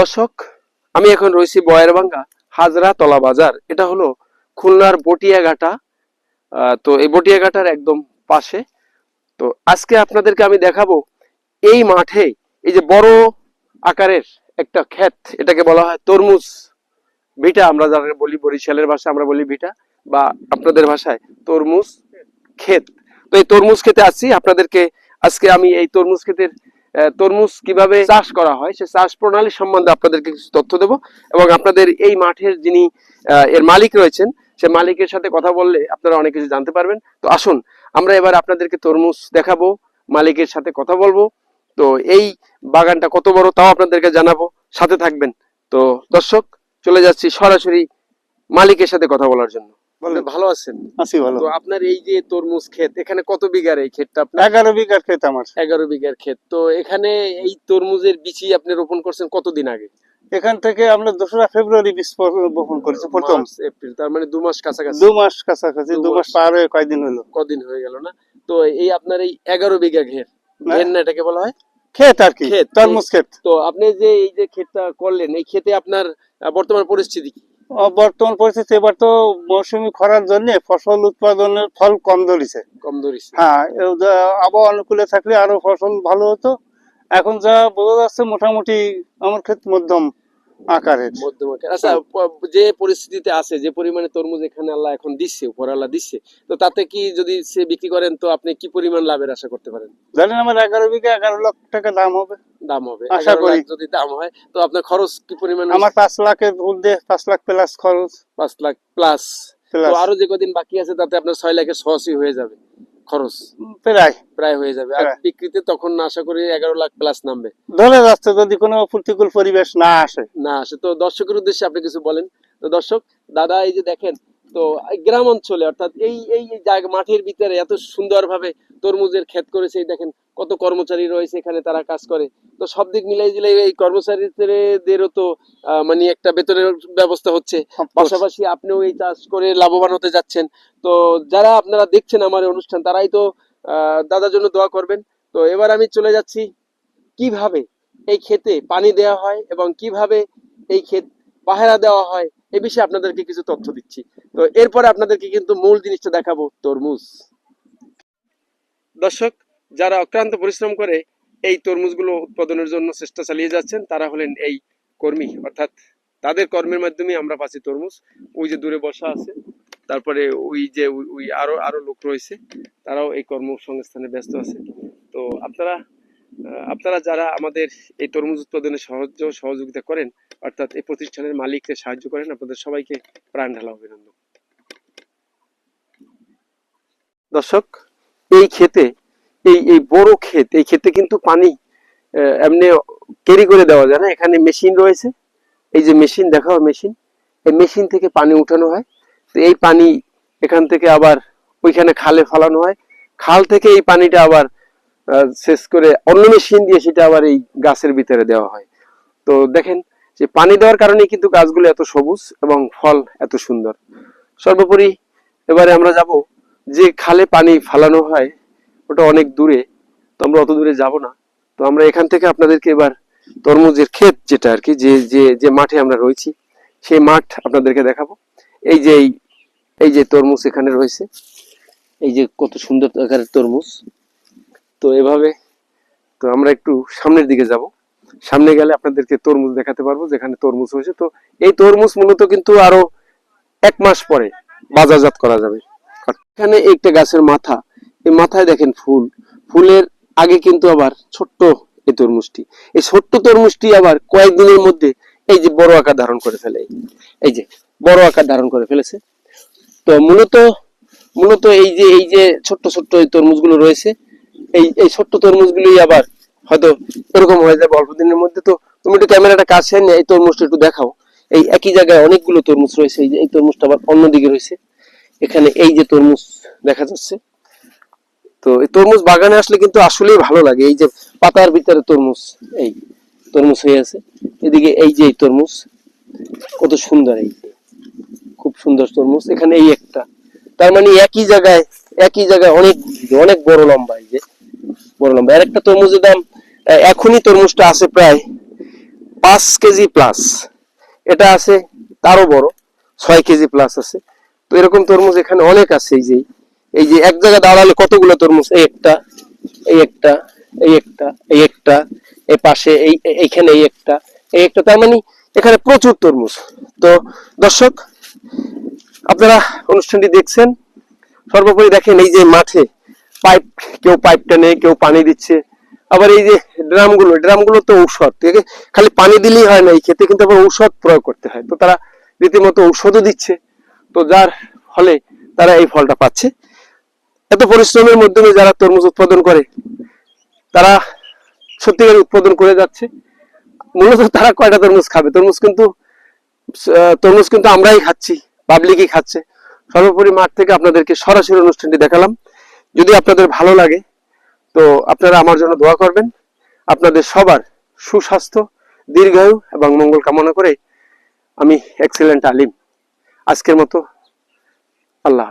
দর্শক, আমি এখন রয়েছি বয়ারবাঙ্গা হাজরা তলা বাজার। এটা হলো খুলনার বটিয়াঘাটা। তো এই বটিয়াঘাটার একদম পাশে। তো আজকে আপনাদেরকে আমি দেখাবো এই মাঠে, এই যে বড় আকারের একটা ক্ষেত, এটাকে বলা হয় তরমুজ ভিটা। আমরা যারা বলি বরিশালের ভাষায়, আমরা বলি ভিটা, বা আপনাদের ভাষায় তরমুজ ক্ষেত। তো এই তরমুজ খেতে আসছি। আপনাদেরকে আজকে আমি এই তরমুজ ক্ষেতের তরমুজ কীভাবে চাষ করা হয়, সে চাষ প্রণালী সম্বন্ধে আপনাদেরকে কিছু তথ্য দেব এবং আপনাদের এই মাঠের যিনি এর মালিক রয়েছেন, সে মালিকের সাথে কথা বললে আপনারা অনেক কিছু জানতে পারবেন। তো আসুন, আমরা এবার আপনাদেরকে তরমুজ দেখাবো, মালিকের সাথে কথা বলব। তো এই বাগানটা কত বড় তাও আপনাদেরকে জানাব, সাথে থাকবেন। তো দর্শক, চলে যাচ্ছি সরাসরি মালিকের সাথে কথা বলার জন্য। বলেন। ভালো আছেন? আছি ভালো। তো আপনার এই যে তরমুজ ক্ষেত এখানে কত বিঘার এই ক্ষেতটা আপনার? এগারো বিঘার ক্ষেত আমার। এগারো বিঘার ক্ষেত। তো এখানে এই তরমুজের বিচি আপনি রোপণ করছেন কতদিন আগে? এখান থেকে আমরা দোসরা ফেব্রুয়ারি বীজ বপন করেছি প্রথম। এপ্রিল তার মানে দু মাস কাছাকাছি। দু মাস কাছাকাছি দু মাস। পার হয়ে কয়দিন হলো? কদিন হয়ে গেল না? তো এই আপনার এই এগারো বিঘা ঘের ঘের না এটাকে বলা হয়? ক্ষেত আর কি। তরমুজ ক্ষেত। তো আপনি যে এই যে ক্ষেতটা করলেন এই ক্ষেতে আপনার বর্তমান পরিস্থিতি কি? বর্তমান পরিস্থিতি এবার তো মৌসুমি খরার জন্য ফসল উৎপাদনের ফল কম ধরেছে। কম ধরেছে। হ্যাঁ আবহাওয়া অনুকূলে থাকলে আরও ফসল ভালো হতো। এখন যা বোঝা যাচ্ছে মোটামুটি আমার ক্ষেত মধ্যম। আকারের। মধ্যম আকার। আচ্ছা যে পরিস্থিতিতে আছে যে পরিমাণে তরমুজ এখানে আল্লাহ এখন দিচ্ছে উপর আল্লাহ দিচ্ছে তো তাতে কি যদি সে বিক্রি করেন তো আপনি কি পরিমাণ লাভের আশা করতে পারেন? জানেন আমার এগারো বিঘা এগারো লক্ষ টাকা দাম হবে। দাম হবে। আশা করি। যদি দাম হয় তো আপনার খরচ কি পরিমাণ আমার পাঁচ লাখের ঊর্ধ্বে পাঁচ লাখ প্লাস খরচ। পাঁচ লাখ প্লাস প্লাস আরও যে কদিন বাকি আছে তাতে আপনার ছয় লাখের সহজই হয়ে যাবে। খরচ প্রায়। প্রায় হয়ে যাবে। আর বিক্রিতে তখন আশা করি এগারো লাখ প্লাস নামবে। ধরে যাচ্ছে যদি কোনো প্রতিকূল পরিবেশ না আসে। না আসে। তো দর্শকের উদ্দেশ্যে আপনি কিছু বলেন। তো দর্শক দাদা এই যে দেখেন তো গ্রাম অঞ্চলে অর্থাৎ এই এই জায়গা মাঠের ভিতরে এত সুন্দরভাবে তরমুজের ক্ষেত করেছে এই দেখেন কত কর্মচারী রয়েছে এখানে তারা কাজ করে। তো সব দিক মিলাই দিলে এই কর্মচারীদেরও তো মানে একটা বেতনের ব্যবস্থা হচ্ছে। পাশাপাশি আপনিও এই চাষ করে লাভবান হতে যাচ্ছেন। তো যারা আপনারা দেখছেন আমার অনুষ্ঠান তারাই তো আহ, দাদার জন্য দোয়া করবেন। তো এবার আমি চলে যাচ্ছি কীভাবে এই ক্ষেতে পানি দেওয়া হয় এবং কীভাবে এই ক্ষেত পাহারা দেওয়া হয় এ বিষয়ে আপনাদেরকে কিছু তথ্য দিচ্ছি। তো এরপরে আপনাদেরকে কিন্তু মূল জিনিসটা দেখাবো, তরমুজ। দর্শক, যারা অক্লান্ত পরিশ্রম করে এই তরমুজগুলো উৎপাদনের জন্য চেষ্টা চালিয়ে যাচ্ছেন, তারা হলেন এই কর্মী। অর্থাৎ তাদের কর্মের মাধ্যমে আমরা পাচ্ছি তরমুজ। ওই যে দূরে বসা আছে, তারপরে ওই যে ওই- আরও আরও লোক রয়েছে, তারাও এই কর্মসংস্থানে ব্যস্ত আছে। তো আপনারা আপনারা যারা আমাদের এই তরমুজ উৎপাদনে সাহায্য, সহযোগিতা করেন, অর্থাৎ এই প্রতিষ্ঠানের মালিককে সাহায্য করেন, আপনাদের সবাইকে প্রাণ ঢালা অভিনন্দন। দর্শক, এই ক্ষেতে, এই এই বড় ক্ষেত, এই ক্ষেতে কিন্তু পানি এমনি ক্যারি করে দেওয়া যায় না। এখানে মেশিন রয়েছে। এই যে মেশিন, দেখাও মেশিন। এই মেশিন থেকে পানি উঠানো হয়। তো এই পানি এখান থেকে আবার ওইখানে খালে ফালানো হয়। খাল থেকে এই পানিটা আবার শেষ করে অন্য মেশিন দিয়ে সেটা আবার এই গাছের ভিতরে দেওয়া হয়। তো দেখেন, যে পানি দেওয়ার কারণে কিন্তু গাছগুলো এত সবুজ এবং ফল এত সুন্দর। সর্বোপরি এবারে আমরা যাব, যে খালে পানি ফালানো হয়, ওটা অনেক দূরে, তো আমরা অত দূরে যাব না। তো আমরা এখান থেকে আপনাদেরকে এবার তরমুজের ক্ষেত যেটা আর কি, যে যে যে মাঠে আমরা রয়েছি, সেই মাঠ আপনাদেরকে দেখাবো। এই যে এই যে তরমুজ এখানে রয়েছে, এই যে কত সুন্দর আকারের তরমুজ। তো এভাবে তো আমরা একটু সামনের দিকে যাব। সামনে গেলে আপনাদেরকে তরমুজ দেখাতে পারব, যেখানে তরমুজ হয়েছে। তো এই তরমুজ মূলত কিন্তু আরও এক মাস পরে বাজারজাত করা যাবে। এখানে একটা গাছের মাথা, এই মাথায় দেখেন ফুল। ফুলের আগে কিন্তু আবার ছোট্ট এই তরমুজটি। এই ছোট্ট তরমুজটি আবার কয়েকদিনের মধ্যে এই যে বড় আকার ধারণ করে ফেলে। এই যে বড় আকার ধারণ করে ফেলেছে। তো মূলত মূলত এই যে এই যে ছোট্ট ছোট্ট এই তরমুজগুলো রয়েছে এই এই ছোট্ট তরমুজগুলোই আবার হয়তো এরকম হয়ে যাবে অল্প দিনের মধ্যে। তো তুমি একটু ক্যামেরাটা কাছে এনে এই তরমুজটা একটু দেখাও। এই একই জায়গায় অনেকগুলো তরমুজ রয়েছে। এই যে, এই তরমুজটা আবার অন্যদিকে রয়েছে। এখানে এই যে তরমুজ দেখা যাচ্ছে। তো এই তরমুজ বাগানে আসলে কিন্তু আসলেই ভালো লাগে। এই যে পাতার ভিতরে তরমুজ, এই তরমুজ হয়ে আছে। এদিকে এই যে এই তরমুজ, কত সুন্দর এই খুব সুন্দর তরমুজ। এখানে এই একটা। তার মানে একই জায়গায় একই জায়গায় অনেক অনেক বড় লম্বা। বড় লম্বা আর একটা তরমুজের দাম এখনই তরমুজটা আছে প্রায় পাঁচ কেজি প্লাস এটা আছে, তারও বড়, ছয় কেজি প্লাস আছে। তো এরকম তরমুজ এখানে অনেক আছে এই যে এই যে এক জায়গায় দাঁড়ালে কতগুলো তরমুজ? এই একটা এই একটা এই একটা এই একটা এই পাশে, এই- এইখানে এই একটা এই একটা। তার মানে এখানে প্রচুর তরমুজ। তো দর্শক, আপনারা অনুষ্ঠানটি দেখছেন, সর্বোপরি দেখেন এই যে মাঠে পাইপ, কেউ পাইপটা নেই কেউ পানি দিচ্ছে। আবার এই যে ড্রামগুলো ড্রামগুলো তো ঔষধ, ঠিক আছে? খালি পানি দিলেই হয় না, এই ক্ষেতে কিন্তু আবার ঔষধ প্রয়োগ করতে হয়। তো তারা রীতিমতো ঔষধও দিচ্ছে। তো যার ফলে তারা এই ফলটা পাচ্ছে। এত পরিশ্রমের মাধ্যমে যারা তরমুজ উৎপাদন করে, তারা সত্যিকার উৎপাদন করে যাচ্ছে। মূলত তারা কয়টা তরমুজ খাবে? তরমুজ কিন্তু তরমুজ কিন্তু আমরাই খাচ্ছি পাবলিকই খাচ্ছে। সর্বোপরি মাঠ থেকে আপনাদেরকে সরাসরি অনুষ্ঠানটি দেখালাম। যদি আপনাদের ভালো লাগে, তো আপনারা আমার জন্য দোয়া করবেন। আপনাদের সবার সুস্বাস্থ্য, দীর্ঘায়ু এবং মঙ্গল কামনা করে আমি এক্সেলেন্ট আলিম। আজকের মতো আল্লাহ